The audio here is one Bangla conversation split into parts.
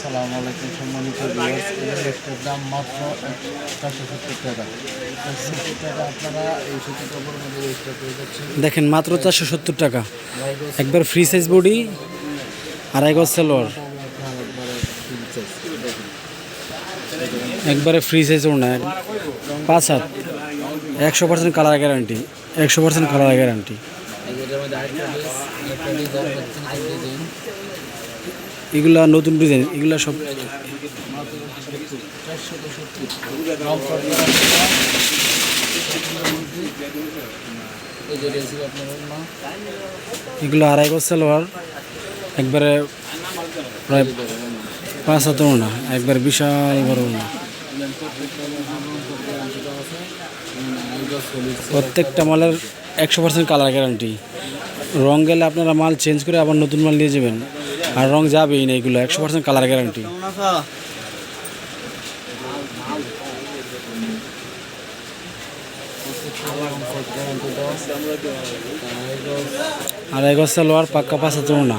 সালাম আলাইকুম সম্মানিত দাম মাত্র সত্তর টাকা। দেখেন, মাত্র চারশো সত্তর টাকা। একবার ফ্রি সাইজ বডি আড়াই গজ সালোয়ার। একবারে ফ্রি সাইজ ওড়না পাঁচ হাত। একশো পার্সেন্ট কালার গ্যারান্টি একশো পার্সেন্ট কালার গ্যারান্টি এগুলা নতুন ডিজাইন, এগুলা সব এগুলো আড়াই সালোয়ার, একবারে প্রায় পাঁচ হাত ওড়না, একবার বিশাল বড় ওড়না। প্রত্যেকটা মালের একশো পার্সেন্ট কালার গ্যারান্টি রং গেলে আপনারা মাল চেঞ্জ করে আবার নতুন মাল নিয়ে যাবেন। আর রং যাবেই না এগুলো, একশো পার্সেন্ট কালার গ্যারান্টি আড়াই গজ সালোয়ার পাক্কা হাত ওড়না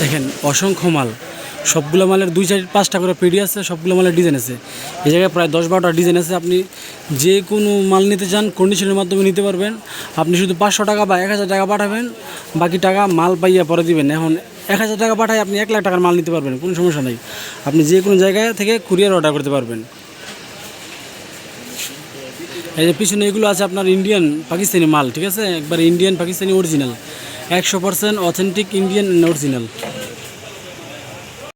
দেখেন, অসংখ্য মাল। সবগুলো মালের দুই চার পাঁচটা করে পিডি আছে, সবগুলো মালের ডিজাইন আছে। এই জায়গায় প্রায় দশ বারোটা ডিজাইন আছে। আপনি যে কোনো মাল নিতে চান কন্ডিশনের মাধ্যমে নিতে পারবেন। আপনি শুধু পাঁচশো টাকা বা এক হাজার টাকা পাঠাবেন, বাকি টাকা মাল পাইয়া পরে দিবেন। এখন এক হাজার টাকা পাঠায় আপনি এক লাখ টাকার মাল নিতে পারবেন, কোনো সমস্যা নেই। আপনি যে কোনো জায়গায় থেকে কুরিয়ার অর্ডার করতে পারবেন। এই যে পিছনে এগুলো আছে আপনার ইন্ডিয়ান পাকিস্তানি মাল, ঠিক আছে? একবার ইন্ডিয়ান পাকিস্তানি অরিজিনাল একশো পার্সেন্ট অথেন্টিক ইন্ডিয়ান অরিজিনাল